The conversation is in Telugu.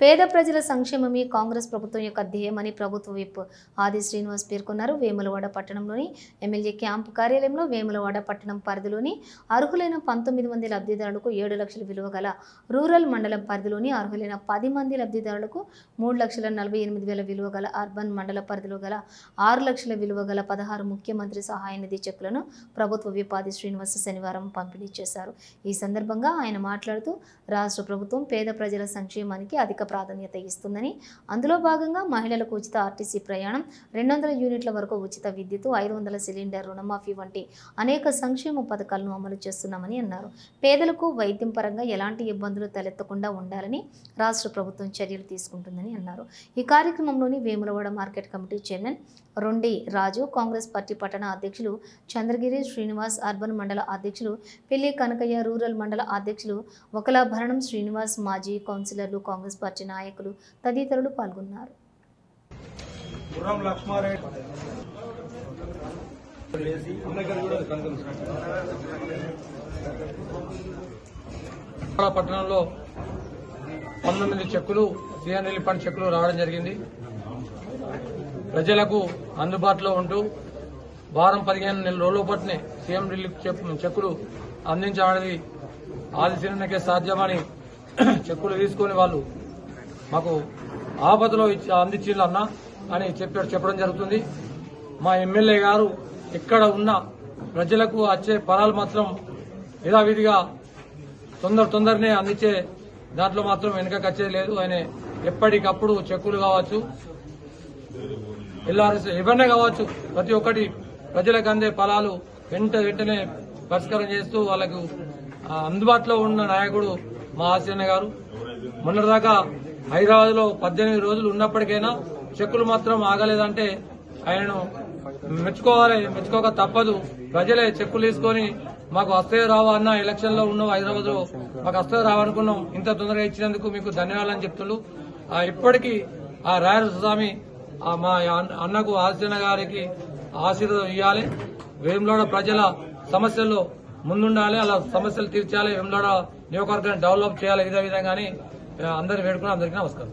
పేద ప్రజల సంక్షేమమే కాంగ్రెస్ ప్రభుత్వం యొక్క ధ్యేయమని ప్రభుత్వ విప్ ఆది శ్రీనివాస్ పేర్కొన్నారు. వేములవాడ పట్టణంలోని ఎమ్మెల్యే క్యాంపు కార్యాలయంలో వేములవాడ పట్టణం పరిధిలోని అర్హులైన పంతొమ్మిది మంది లబ్ధిదారులకు ఏడు లక్షల విలువ గల రూరల్ మండలం పరిధిలోని అర్హులైన పది మంది లబ్ధిదారులకు మూడు లక్షల నలభై ఎనిమిది వేల విలువ గల అర్బన్ మండల పరిధిలో గల ఆరు లక్షల విలువ గల పదహారు ముఖ్యమంత్రి సహాయ నిధి చెక్కులను ప్రభుత్వ విపాది ఆది శ్రీనివాస్ శనివారం పంపిణీ చేశారు. ఈ సందర్భంగా ఆయన మాట్లాడుతూ రాష్ట్ర ప్రభుత్వం పేద ప్రజల సంక్షేమానికి అధిక ప్రాధాన్యత ఇస్తుందని. అందులో భాగంగా మహిళలకు ఉచిత ఆర్టీసీ ప్రయాణం రెండు వందల యూనిట్ల వరకు ఉచిత విద్యుత్ ఐదు వందల సిలిండర్ రుణమాఫీ వంటి అనేక సంక్షేమ పథకాలను అమలు చేస్తున్నామని అన్నారు. పేదలకు వైద్యం పరంగా ఎలాంటి ఇబ్బందులు తలెత్తకుండా ఉండాలని రాష్ట్ర ప్రభుత్వం చర్యలు తీసుకుంటుందని అన్నారు. ఈ కార్యక్రమంలోని Vemulawada market committee chairman Rondi Raju Congress party పట్టణ అధ్యక్షులు చంద్రగిరి శ్రీనివాస్ అర్బన్ మండల అధ్యక్షులు పెళ్ళి కనకయ్య రూరల్ మండల అధ్యక్షులు ఒకలాభరణం శ్రీనివాస్ మాజీ కౌన్సిలర్లు కాంగ్రెస్ పార్టీ నాయకులు తదితరులు పాల్గొన్నారు. పట్టణంలో పంతొమ్మిది చెక్కులు సీఎం రిలీఫ్ ఫండ్ చెక్కులు రావడం జరిగింది. ప్రజలకు అందుబాటులో ఉంటూ వారం పదిహేను నెలల రోజుల పాటునే సీఎం రిలీఫ్ చెక్- చెక్కులు అందించడానికి ఆదిశీలనకే సాధ్యమని చెక్కులు తీసుకొని వాళ్ళు మాకు ఆపదలో ఇచ్చి అందించిండ్రు అన్న అని చెప్పారు చెప్పడం జరుగుతుంది. మా ఎమ్మెల్యే గారు ఇక్కడ ఉన్న ప్రజలకు వచ్చే ఫలాలు మాత్రం యథావిధిగా తొందర తొందరనే అందించే దాంట్లో మాత్రం వెనుక లేదు. ఆయన ఎప్పటికప్పుడు చెక్కులు కావచ్చు ఎల్ఆర్ఎస్ ఎవరినే కావచ్చు ప్రతి ఒక్కటి ప్రజలకు అందే ఫలాలు వెంట వెంటనే పరిష్కారం చేస్తూ వాళ్ళకు అందుబాటులో ఉన్న నాయకుడు మా ఆశన్న గారు. మొన్నటిదాకా హైదరాబాద్లో పద్దెనిమిది రోజులు ఉన్నప్పటికైనా చెక్కులు మాత్రం ఆగలేదంటే ఆయనను మెచ్చుకోవాలి మెచ్చుకోక తప్పదు. ప్రజలే చెక్కులు తీసుకొని మాకు వస్తే రావా అన్న ఎలక్షన్లో ఉన్నాం హైదరాబాద్లో మాకు వస్తే రావనుకున్నాం ఇంత తొందరగా ఇచ్చినందుకు మీకు ధన్యవాదాలు చెప్తున్నారు ఆ, ఇప్పటికీ ఆ రాయల స్వామి మా అన్న- అన్నకు ఆశన గారికి ఆశీర్వాదం ఇవ్వాలి వేములోడ ప్రజల సమస్యల్లో ముందుండాలి అలా సమస్యలు తీర్చాలి. వేములోడ నియోజకవర్గాన్ని డెవలప్ చేయాలి ఇదే విధంగా అందరు వేడుకుని అందరికీ నమస్కారం.